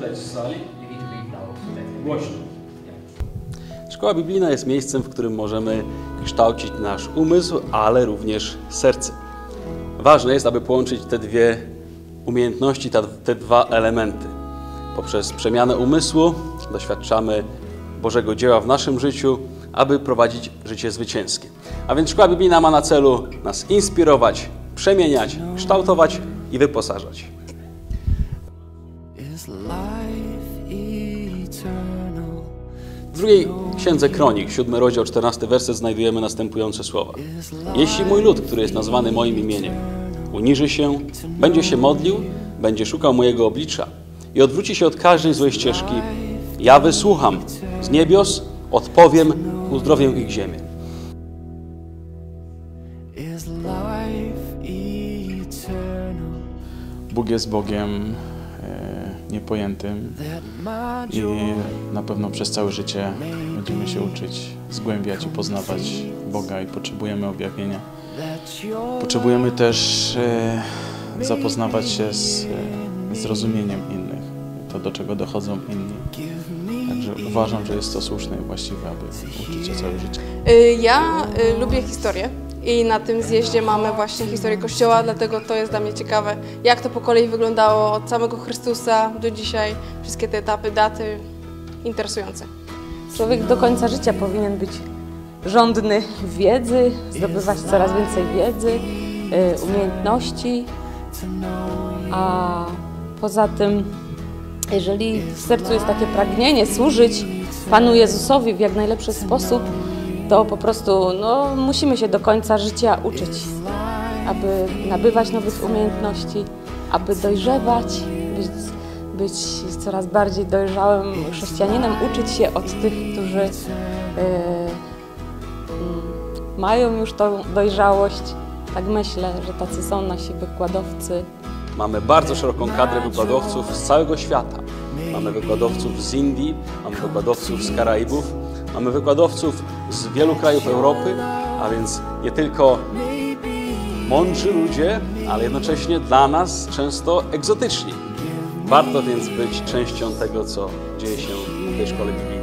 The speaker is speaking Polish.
czytać z sali You need to read loud. That's it. głośno. Szkoła biblijna jest miejscem, w którym możemy kształcić nasz umysł, ale również serce. Ważne jest, aby połączyć te dwie umiejętności, te dwa elementy. Poprzez przemianę umysłu doświadczamy Bożego dzieła w naszym życiu, aby prowadzić życie zwycięskie. A więc szkoła biblijna ma na celu nas inspirować, przemieniać, kształtować i wyposażać. Is life eternal. W drugiej księdze Kronik, 7 rozdział, 14 werset, znajdujemy następujące słowa. Jeśli mój lud, który jest nazwany moim imieniem, uniży się, będzie się modlił, będzie szukał mojego oblicza i odwróci się od każdej złej ścieżki, ja wysłucham z niebios, odpowiem, uzdrowię ich ziemię. Bóg jest Bogiem niepojętym i na pewno przez całe życie będziemy się uczyć zgłębiać i poznawać Boga i potrzebujemy objawienia. Potrzebujemy też e, zapoznawać się z e, zrozumieniem innych, to do czego dochodzą inni. Także uważam, że jest to słuszne i właściwe, aby uczyć się całe życie. Y, Ja y, lubię historię i na tym zjeździe mamy właśnie historię Kościoła, dlatego to jest dla mnie ciekawe, jak to po kolei wyglądało od samego Chrystusa do dzisiaj, wszystkie te etapy, daty, interesujące. Człowiek do końca życia powinien być żądny wiedzy, zdobywać coraz więcej wiedzy, y, umiejętności, a poza tym, jeżeli w sercu jest takie pragnienie służyć Panu Jezusowi w jak najlepszy sposób, to po prostu no, musimy się do końca życia uczyć, aby nabywać nowych umiejętności, aby dojrzewać, być, być coraz bardziej dojrzałym chrześcijaninem, uczyć się od tych, którzy mm, mają już tą dojrzałość. Tak myślę, że tacy są nasi wykładowcy. Mamy bardzo szeroką kadrę wykładowców z całego świata. Mamy wykładowców z Indii, mamy wykładowców z Karaibów, mamy wykładowców z wielu krajów Europy, a więc nie tylko mądrzy ludzie, ale jednocześnie dla nas często egzotyczni. Warto więc być częścią tego, co dzieje się w tej szkole biblijnej.